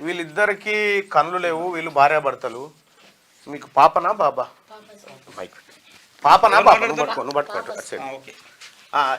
వీళ్ళిద్దరికి కళ్ళు లేవు వీళ్ళు భార్యాభర్తలు. మీకు పాపనా బాబా. పాపనా బాబా? నువ్వు పట్టుకో నువ్వు పట్టుకో అటు సైడ్. ఓకే. ఆ,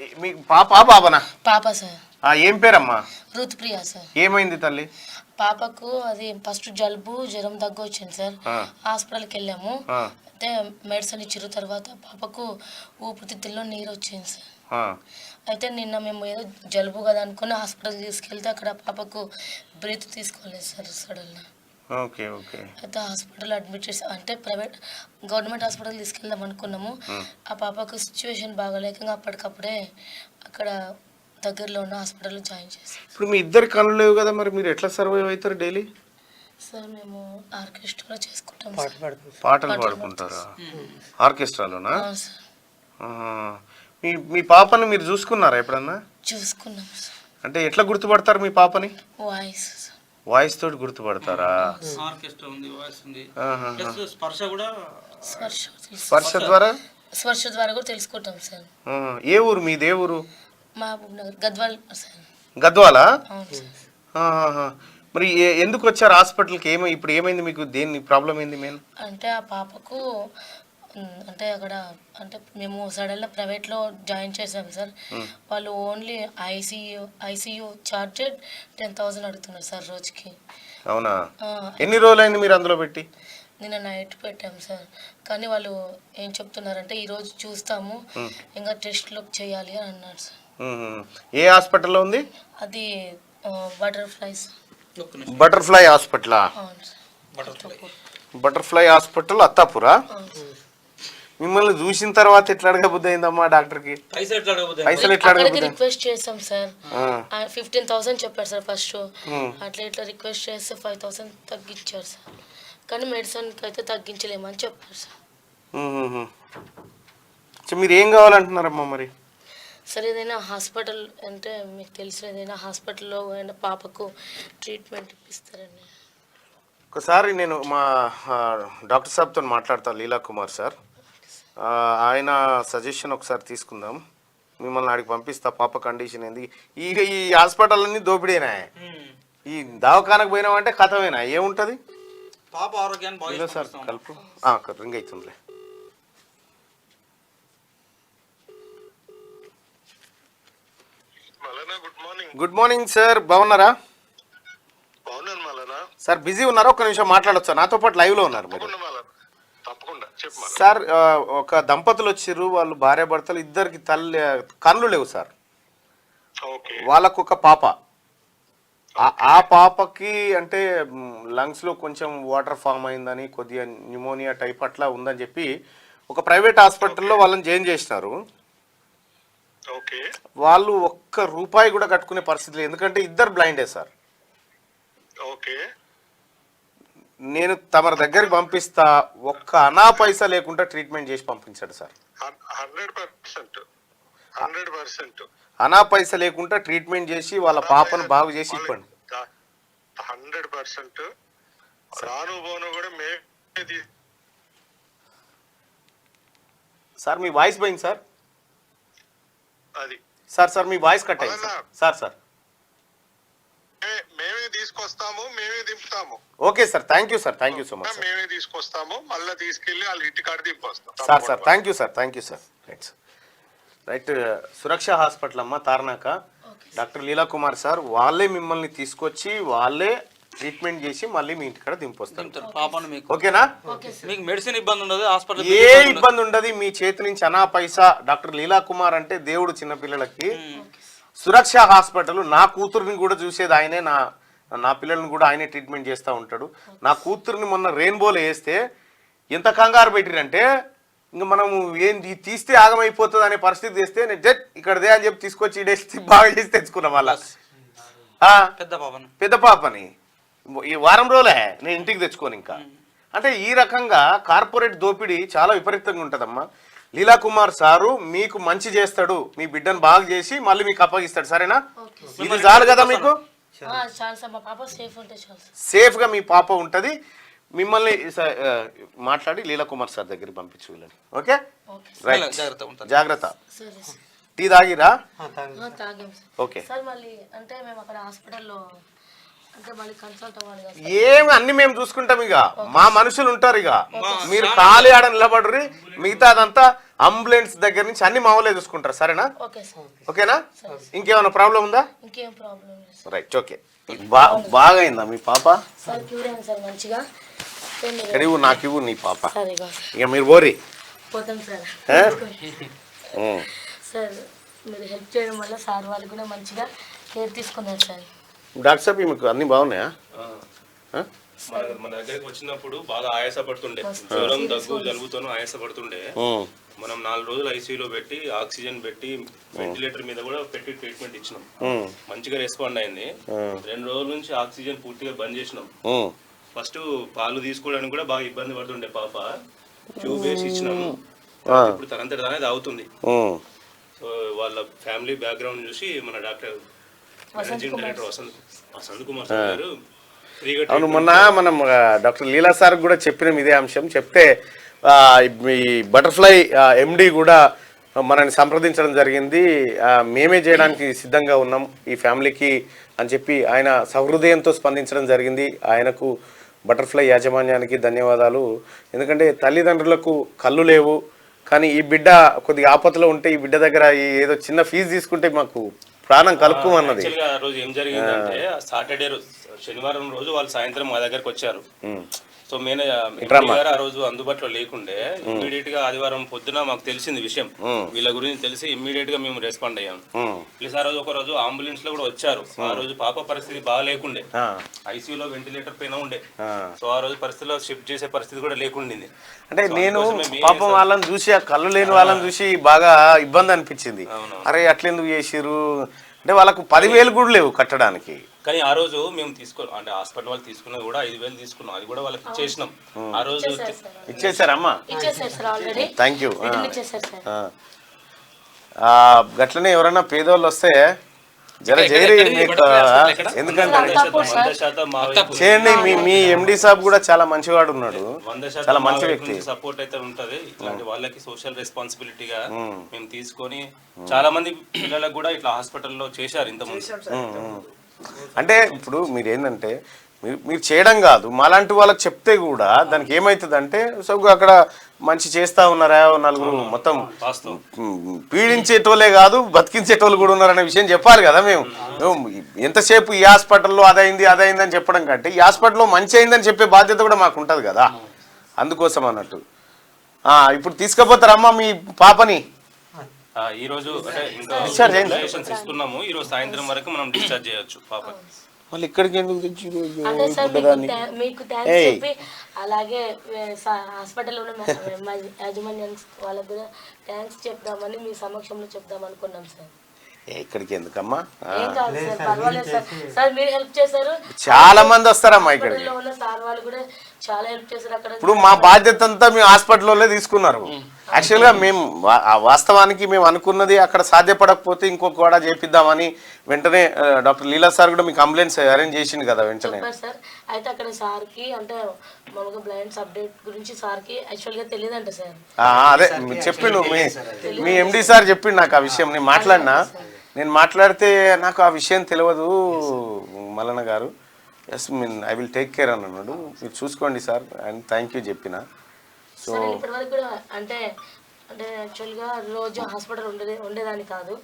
ఈ- మీకు పాప బాబనా? పాప సార్. ఆ, ఏం పేరమ్మా? ఋతుప్రియ సార్. ఏమైంది తల్లి? పాపకు అది ఫస్ట్ జలుబు జ్వరం దగ్గు వచ్చింది సార్. ఆ. హాస్పిటల్కి వెళ్ళాము. ఆ, అయితే మెడిసిన్ ఇచ్చిన తర్వాత పాపకు ఊపిరితిత్తుల్లో నీరు వచ్చింది సార్. అయితే నిన్న మేము ఏదో జలుబు కదా అనుకుని హాస్పిటల్కి తీసుకెళ్తే అక్కడ పాపకు బ్రీత్ తీసుకోలేదు సార్ సడన్ ఓకే ఓకే. అయితే హాస్పిటల్ అడ్మిట్ చేసి అంటే ప్రైవేట్ గవర్నమెంట్ హాస్పిటల్ తీసుకెళ్దాం అనుకున్నాము. ఆ పాపకు సిచ్యువేషన్ బాగాలేక అప్పటికప్పుడే అక్కడ దగ్గరలో ఉన్న హాస్పిటల్లో జాయిన్ చేసాం ఇప్పుడు మీ ఇద్దరి కళ్ళు లేవు కదా మరి మీరు ఎట్లా సర్వైవ్ అవుతారు డైలీ? సార్ మేము ఆర్కెస్ట్రా చేసుకుంటాం సార్. పాటలు పాడుకుంటారా? ఆర్కెస్ట్రాలోనా? మీ మీ పాపని మీరు చూసుకున్నారా ఎప్పుడన్నా? చూసుకున్నాం సార్. అంటే ఎట్లా గుర్తుపడతారు మీ పాపని? Voice sir. వాయిస్ తోటి గుర్తుపడతారా? ఆర్కెస్ట్రా ఉంది వాయిస్ ఉంది. ఆహా. ప్లస్ స్పర్శ కూడా స్పర్శ తెలుసు. స్పర్శ ద్వారా? స్పర్శ ద్వారా కూడా తెలుసుకుంటాం సార్. ఆ, ఏ ఊరు మీది ఊరు? మహబూబ్ నగర్ గద్వాల్ సార్. గద్వాలా? అవును సార్. ఆహాహా. మరి ఎందుకు వచ్చారు హాస్పిటల్కి? ఏమో ఇప్పుడు ఏమైంది మీకు? దేని ప్రాబ్లం ఏంది మెయిన్? అంటే ఆ పాపకు అంటే అక్కడ అంటే మేము సడన్గా ప్రైవేట్లో జాయిన్ చేసాం సార్. వాళ్ళు only ICU ICU charged ten thousand అడుగుతున్నారు సార్ రోజుకి. అవునా? ఎన్ని రోజులైంది మీరు అందులో పెట్టి? నిన్న నైట్ పెట్టాం సార్. కానీ వాళ్ళు ఏం చెప్తున్నారంటే ఈరోజు చూస్తాము ఇంకా టెస్ట్లు చేయాలి అని అన్నారు సార్. ఏ హాస్పిటల్లో ఉంది? అది బటర్ఫ్లైస్. బటర్ఫ్లై హాస్పిటలా? అవును సార్. బటర్ఫ్లై. హాస్పిటల్ అత్తాపురా? మిమ్మల్ని చూసిన తర్వాత ఎట్లా అడగబుద్ధి అయిందమ్మా ఎట్లా అడగబోతే పైసలు ఎట్లా అడగబుద్ధి రిక్వెస్ట్ చేసాం సార్. ఆ, ఫిఫ్టీన్ థౌసండ్ చెప్పారు సార్ ఫస్ట్. అట్లా ఇట్లా రిక్వెస్ట్ చేస్తే ఫైవ్ థౌసండ్ తగ్గించారు సార్. కానీ మెడిసిన్కి అయితే తగ్గించలేమని చెప్పారు సార్. మీరు ఏం కావాలంటున్నారమ్మా మరి? సార్ ఏదైనా హాస్పిటల్ అంటే మీకు తెలిసిన ఏదైనా హాస్పిటల్లో అయినా పాపకు ట్రీట్మెంట్ ఇప్పిస్తారండి ఒకసారి నేను మా డాక్టర్ సాబ్తో మాట్లాడతాను లీలా కుమార్ సార్. ఆయన సజెషన్ ఒకసారి తీసుకుందాం. మిమ్మల్ని ఆడికి పంపిస్తా పాప కండిషన్ ఏంది. ఈ ఈ హాస్పిటల్ అన్ని దోపిడేనా ఈ దవాఖానకు పోయినామంటే కథమేనా? ఏముంటుంది? పాప ఆరోగ్యాన్ని సార్. కలుపు రింగ్ అవుతుందిలే మలనా good morning good morning sir బాగున్నారా? బాగున్నాను మలనా. సార్ బిజీ ఉన్నారా? ఒక్క నిమిషం మాట్లాడొచ్చా? నాతో పాటు లైవ్లో ఉన్నారు మీరు. తప్పకుండా మలనా. తప్పకుండా. చెప్పు మలనా. సార్ ఆ, ఒక దంపతులు వచ్చిర్రు వాళ్ళు భార్య భర్తలు ఇద్దరికి తల్లి కళ్ళు లేవు సార్ ఓకే. వాళ్ళకు ఒక పాప. ఆ- ఆ పాపకి అంటే లంగ్స్లో కొంచెం వాటర్ ఫామ్ అయిందని కొద్దిగా న్యూమోనియా టైప్ అట్లా ఉందని చెప్పి ఒక ప్రైవేట్ హాస్పిటల్లో వాళ్ళని జాయిన్ చేసినారు. వాళ్ళు ఒక్క రూపాయి కూడా కట్టుకునే పరిస్థితి లేదు. ఎందుకంటే ఇద్దరు బ్లైండే సార్. ఓకే. నేను తమరి దగ్గరికి పంపిస్తా ఒక్క అనా పైసా లేకుండా ట్రీట్మెంట్ చేసి పంపించాడు సార్. అనా పైసా లేకుండా ట్రీట్మెంట్ చేసి వాళ్ళ పాపను బాగు చేసి ఇవ్వండి. Hundred percent. రాను కూడా సార్ మీ వాయిస్ పోయింది సార్. అది. సార్ సార్ మీ వాయిస్ కట్ అయింది సార్. సార్ మేమే తీసుకొస్తాము మేమే దింపుతాము. Okay sir. Thank you sir. Thank you so much sir. మేమే తీసుకొస్తాము మళ్ళీ తీసుకెళ్ళి వాళ్ళ ఇంటి కాడ దింపొస్తాం. Sir sir. Thank you sir. Thank you sir. Right sir. Right Suraksha hospital అమ్మ తార్నాక. డాక్టర్ లీలా కుమార్ సార్ వాళ్ళే మిమ్మల్ని తీసుకొచ్చి వాళ్ళే ట్రీట్మెంట్ చేసి మళ్ళీ మీ ఇంటికాడ దింపొస్తారు. దింపుతారు. పాపను మీకు. ఓకేనా? మీకు మెడిసిన్ ఇబ్బంది ఉండదు హాస్పిటల్ ఏ ఇబ్బంది ఉండదు. మీ చేతి నుంచి అనా పైసా డాక్టర్ లీలా కుమార్ అంటే దేవుడు చిన్నపిల్లలకి సురక్ష హాస్పిటల్ నా కూతురుని కూడా చూసేది ఆయనే. నా నా పిల్లల్ని కూడా ఆయనే ట్రీట్మెంట్ చేస్తూ ఉంటాడు. నా కూతురుని మొన్న రెయిన్బోలో వేస్తే ఎంత కంగారు పెట్టిరంటే ఇంకా మనము ఏంది ఇది తీస్తే ఆగమైపోతుంది అనే పరిస్థితి తెస్తే నేను జట్ ఇక్కడ దే అని చెప్పి తీసుకొచ్చి ఈడేసి బాగా చేసి తెచ్చుకున్నాం మళ్ళా ఆ, పెద్ద పాపను. పెద్ద పాపని. ఈ వారం రోజులే నేను ఇంటికి తెచ్చుకోను ఇంకా. అంటే ఈ రకంగా కార్పొరేట్ దోపిడీ చాలా విపరీతంగా ఉంటుందమ్మా. లీలా కుమార్ సారు మీకు మంచి చేస్తాడు మీ బిడ్డను బాగా చేసి మళ్ళీ మీకు అప్పగిస్తాడు సరేనా? ఇది చాలు కదా మీకు? ఆ, చాలు సార్ మా పాప సేఫ్ ఉంటే చాలు సార్. సేఫ్గా మీ పాప ఉంటది. మిమ్మల్ని మాట్లాడి లీలా కుమార్ సార్ దగ్గరికి పంపించు వీళ్ళని. ఓకే? Okay right. జాగ్రత్త. టీ తాగిరా? ఓకే. అంటే మేము అక్కడ హాస్పిటల్లో ఏమి అన్ని మేము చూసుకుంటాం ఇక. మా మనుషులు ఉంటారు ఇక. మీరు ఖాళీ ఆడ నిలబడ్రి మిగతా అదంతా అంబులెన్స్ దగ్గర నుంచి అన్ని మామూలే చూసుకుంటారు. సరేనా? Okay sir. ఓకేనా? ఇంకేమైనా ప్రాబ్లం ఉందా? ఇంకేం ప్రాబ్లం లేదు సార్. రైట్ ఓకే బా బాగా అయిందా మీ పాప ఎడివు నాకు ఇవ్వు నీ పాప. ఇక మీరు పోరి. పోతాం సార్. ఏ? ఉం. సార్ మీరు హెల్ప్ చేయడం వల్ల సార్ వాళ్ళు కూడా మంచిగా కేర్ తీసుకున్నారు సార్. డాక్టర్ సాబ్ మీకు అన్ని బాగున్నాయా? మన దగ్గరికి వచ్చినప్పుడు బాగా ఆయాసపడుతుండే. జ్వరం దగ్గు జలుబుతోనూ ఆయాసపడుతుండే. ఉం. మనం నాలుగు రోజులు ఐసీయూలో పెట్టి ఆక్సిజన్ పెట్టి వెంటిలేటర్ మీద కూడా పెట్టి ట్రీట్మెంట్ ఇచ్చినాం. మంచిగా రెస్పాండ్ అయింది. రెండు రోజుల నుంచి ఆక్సిజన్ పూర్తిగా బంద్ చేసినాం. ఫస్ట్ పాలు తీసుకోవడానికి కూడా బాగా ఇబ్బంది పడుతుండే పాప. ట్యూబ్ వేసి ఇచ్చినాం ఆ. ఇప్పుడు తనంతట తానే తాగుతుంది. సో వాళ్ళ ఫ్యామిలీ బ్యాక్గ్రౌండ్ చూసి మన doctor managing director Vasanth Vasanth Kumar sir గారు ఫ్రీగా అవును మొన్న మనం డాక్టర్ లీలా సార్ కూడా చెప్పినాం ఇదే అంశం. చెప్తే ఈ బటర్ఫ్లై ఎండి కూడా మనని సంప్రదించడం జరిగింది. మేమే చేయడానికి సిద్ధంగా ఉన్నాం ఈ ఫ్యామిలీకి అని చెప్పి ఆయన సహృదయంతో స్పందించడం జరిగింది. ఆయనకు బటర్ఫ్లై యాజమాన్యానికి ధన్యవాదాలు. ఎందుకంటే తల్లిదండ్రులకు కళ్ళు లేవు. కానీ ఈ బిడ్డ కొద్దిగా ఆపదలో ఉంటే ఈ బిడ్డ దగ్గర ఈ ఏదో చిన్న ఫీజు తీసుకుంటే మాకు ప్రాణం కలుపుకోమన్నది. రోజు ఏం జరిగిందంటే సాటర్డే రోజు శనివారం రోజు వాళ్ళు సాయంత్రం మా దగ్గరకు వచ్చారు. సో మేనే ఎంపీ గారు ఆ రోజు అందుబాటులో లేకుండే ఇమ్మీడియట్గా ఆదివారం పొద్దున మాకు తెలిసింది విషయం. వీళ్ళ గురించి తెలిసి ఇమ్మీడియట్గా మేము రెస్పాండ్ అయ్యాం. ఉం. ప్లస్ ఆ రోజు ఒక రోజు అంబులెన్స్లో కూడా వచ్చారు. ఆ రోజు పాప పరిస్థితి బాగా లేకుండే. ఐసీయూలో వెంటిలేటర్ పైన ఉండే. సో ఆ రోజు పరిస్థితిలో షిఫ్ట్ చేసే పరిస్థితి కూడా లేకుండింది. అంటే నేను పాపం వాళ్ళని చూసి ఆ కళ్ళు లేని వాళ్ళని చూసి బాగా ఇబ్బంది అనిపించింది. అరే అట్లెందుకు చేసిర్రు? అంటే వాళ్ళకు పదివేలు కూడా లేవు కట్టడానికి. కానీ ఆ రోజు మేము తీసుకో అంటే హాస్పిటల్ వాళ్ళు తీసుకున్నది కూడా ఐదు వేలు తీసుకున్నాం. అది కూడా వాళ్ళకి ఇచ్చేసినాం. ఆ రోజు ఇచ్చేసారమ్మా ఇచ్చేసారు సార్. ఆల్రెడీ. Thank you. గట్లనే ఎవరైనా పేదోళ్ళు వస్తే జర మీకు ఎందుకంటే చేయండి మీ మీ ఎండి సాబ్ కూడా చాలా మంచివాడు ఉన్నాడు. చాలా మంచి వ్యక్తి. సపోర్ట్ అయితే ఉంటది. ఇట్లాంటి వాళ్ళకి సోషల్ రెస్పాన్సిబిలిటీగా మేము. తీసుకొని చాలా మంది పిల్లలకు కూడా ఇట్లా హాస్పిటల్లో చేశారు ఇంత ముందు. అంటే ఇప్పుడు మీరు ఏంటంటే మీరు మీరు చేయడం కాదు. మాలాంటి వాళ్ళకి చెప్తే కూడా దానికి ఏమవుతుంది అంటే సో అక్కడ మంచి చేస్తా ఉన్నారా నలుగురు? మొత్తం పీడించేటోళ్ళే కాదు బతికించేటోళ్ళు కూడా ఉన్నారనే విషయం చెప్పాలి కదా మేము. ఎంతసేపు ఈ హాస్పిటల్లో అదైంది అదైంది అని చెప్పడం కంటే ఈ హాస్పిటల్లో మంచి అయిందని చెప్పే బాధ్యత కూడా మాకు ఉంటుంది కదా. అందుకోసం అన్నట్టు. ఇప్పుడు తీసుకుపోతారమ్మా మీ పాపని. ఆ, ఈ రోజు అంటే ఇంకా Discharge అయిందా? instructions ఇస్తున్నాము. ఈ రోజు సాయంత్రం వరకు మనం డిశ్చార్జ్ చేయొచ్చు పాప వాళ్ళు ఇక్కడికి ఎందుకు అంటే సార్ మీకు మీకు థ్యాంక్స్ ఏయ్. చెప్పి అలాగే హాస్పిటల్లో ఉన్న మా- మా యాజమాన్యం వాళ్ళకు కూడా థ్యాంక్స్ చెప్దామని మీ సమక్షంలో చెప్దాం అనుకున్నాం సార్. ఏ, ఇక్కడికి ఎందుకమ్మా? ఆ, ఏం కాదు సార్ పర్వాలేదు సార్. సార్ మీరు హెల్ప్ చేశారు. చాలా మంది వస్తారమ్మా ఇక్కడికి. హాస్పిటల్లో ఉన్న సార్ వాళ్ళు కూడా చాలా హెల్ప్ చేశారు అక్కడ. ఇప్పుడు మా బాధ్యత అంతా మేము హాస్పిటల్లో తీసుకున్నారు. యాక్చువల్గా మేము వాస్తవానికి మేము అనుకున్నది అక్కడ సాధ్యపడకపోతే ఇంకొక కూడా చేపిద్దామని వెంటనే డాక్టర్ లీలా సార్ కూడా మీకు అంబులెన్స్ అరేంజ్ చేసింది కదా వెంటనే. సార్. అయితే అక్కడ సార్కి అంటే మామూలుగా బ్లైండ్స్ అప్డేట్ గురించి సార్కి యాక్చువల్గా తెలియదంట సార్. ఆ, అదే మీరు చెప్పిండు మీ మీ ఎండి సార్ చెప్పిండు నాకు ఆ విషయం. నేను మాట్లాడినా. నేను మాట్లాడితే నాకు ఆ విషయం తెలియదు మల్లన్న గారు. Yes mean I will take care అని అన్నాడు. మీరు చూసుకోండి సార్ అండ్ థ్యాంక్ యూ చెప్పిన. సో అంటే అంటే యాక్చువల్గా రోజు హాస్పిటల్ ఉండేది ఉండేదాన్ని కాదు.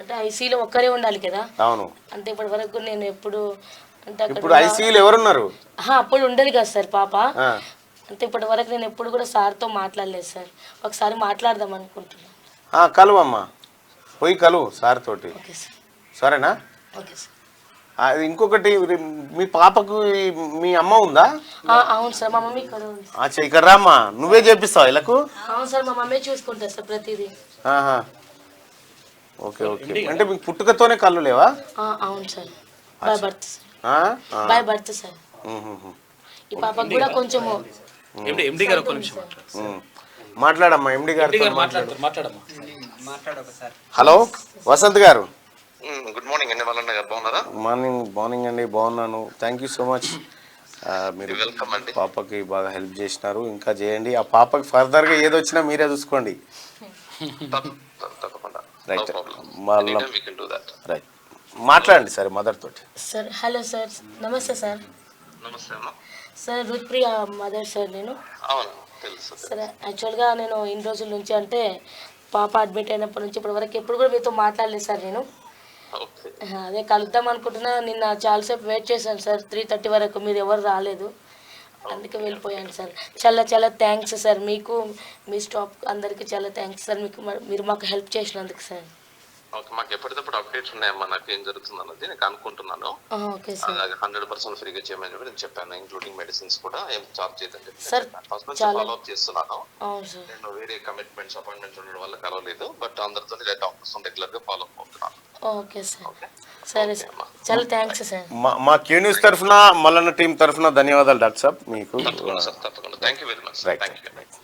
అంటే ఐసీలో ఒక్కరే ఉండాలి కదా. అవును. అంటే ఇప్పటి వరకు నేను ఎప్పుడు అంటే ఇప్పుడు ఐసీయూలు ఎవరున్నారు? అప్పుడు ఉండేది కదా సార్ పాప. అంటే ఇప్పటి వరకు నేను ఎప్పుడు కూడా సార్తో మాట్లాడలేదు సార్. ఒకసారి మాట్లాడదాం అనుకుంటున్నాను. కలువమ్మా. పోయి కలువు సార్ తోటి. Okay sir. సరేనా? Okay sir. అది ఇంకొకటి మీ పాపకు మీ అమ్మ ఉందా? ఆ, అవును సార్ మా మమ్మీ ఇక్కడ ఉంది. అచ్చా ఇక్కడ రామ్మా నువ్వే చేపిస్తావు వీళ్ళకు అవును సార్ మా మమ్మీ చూసుకుంటారు సార్ ప్రతిదీ. ఆహా. Okay okay. అంటే మీకు పుట్టుకతోనే కళ్ళు లేవా? ఆ, అవును sir. By birth sir. By birth sir. ఈ పాపకు కూడా కొంచెము ఎండి ఎండి గారు ఒక్క నిమిషం. మాట్లాడమ్మా ఎండి మాట్లాడతారు మాట్లాడమ్మా. హలో వసంత్ గారు. గుడ్ మార్నింగ్ అండి మల్లన్న గారు బాగున్నారా? మార్నింగ్ మార్నింగ్ అండి బాగున్నాను. థ్యాంక్ యూ సో మచ్ మీరు వెల్కమ్ అండి. పాపకి బాగా హెల్ప్ చేసినారు. ఇంకా చేయండి. ఆ పాపకి ఫర్దర్గా ఏదొచ్చినా మీరే చూసుకోండి. తప్పకుండా. రైట్ ప్రాబ్లం వాళ్ళ we can do that right మాట్లాడండి సరే మదర్ తోటి. Sir hello sir. నమస్తే సార్. నమస్తే అమ్మా. సార్ రుత్ప్రియ మదర్ సార్ నేను. అవును తెలుసు. సార్ యాక్చువల్గా నేను ఇన్ని రోజుల నుంచి అంటే పాప అడ్మిట్ అయినప్పటి నుంచి ఇప్పటి వరకు ఎప్పుడు కూడా మీతో మాట్లాడలేదు సార్ నేను. అదే కలుద్దాం అనుకుంటున్నా. నిన్న చాలాసేపు వెయిట్ చేశాను సార్. త్రీ థర్టీ వరకు మీరు ఎవరు రాలేదు. అందుకే వెళ్ళిపోయాను సార్. చాలా చాలా థ్యాంక్స్ సార్. మీకు మీ స్టాఫ్ అందరికీ చాలా థ్యాంక్స్ సార్. మీకు మీరు మాకు హెల్ప్ చేసినందుకు సార్. ఓకే మాకు ఎప్పటికప్పుడు అప్డేట్స్ ఉన్నాయమ్మా నాకు ఏం జరుగుతుంది అన్నది నేను అనుకుంటున్నాను. ఆ, ఓకే సార్. హండ్రెడ్ పర్సెంట్ ఫ్రీగా చేయమని చెప్పి నేను చెప్పాను ఇంక్లూడింగ్ మెడిసిన్స్ కూడా ఏం చార్జ్ చేయదని చెప్పి సార్, ఫస్ట్ నుంచి చాలా- ఫాలో అప్ చేస్తున్నాను. అవును సార్. నేను వేరే కమిట్మెంట్స్ అపాయింట్మెంట్స్ ఉండడం వల్ల కలవలేదు బట్ అందరితో డాక్టర్స్ రెగ్యులర్గా ఫాలో అప్ అవుతున్నాను. Okay sir. సరే సార్. చాలా థ్యాంక్స్ సార్. మా మా క్యూ న్యూస్ తరఫున మల్లన్న టీం తరఫున ధన్యవాదాలు డాక్టర్ సాబ్ మీకు తప్పకుండా సార్ తప్పకుండా. Thank you very much. Thank you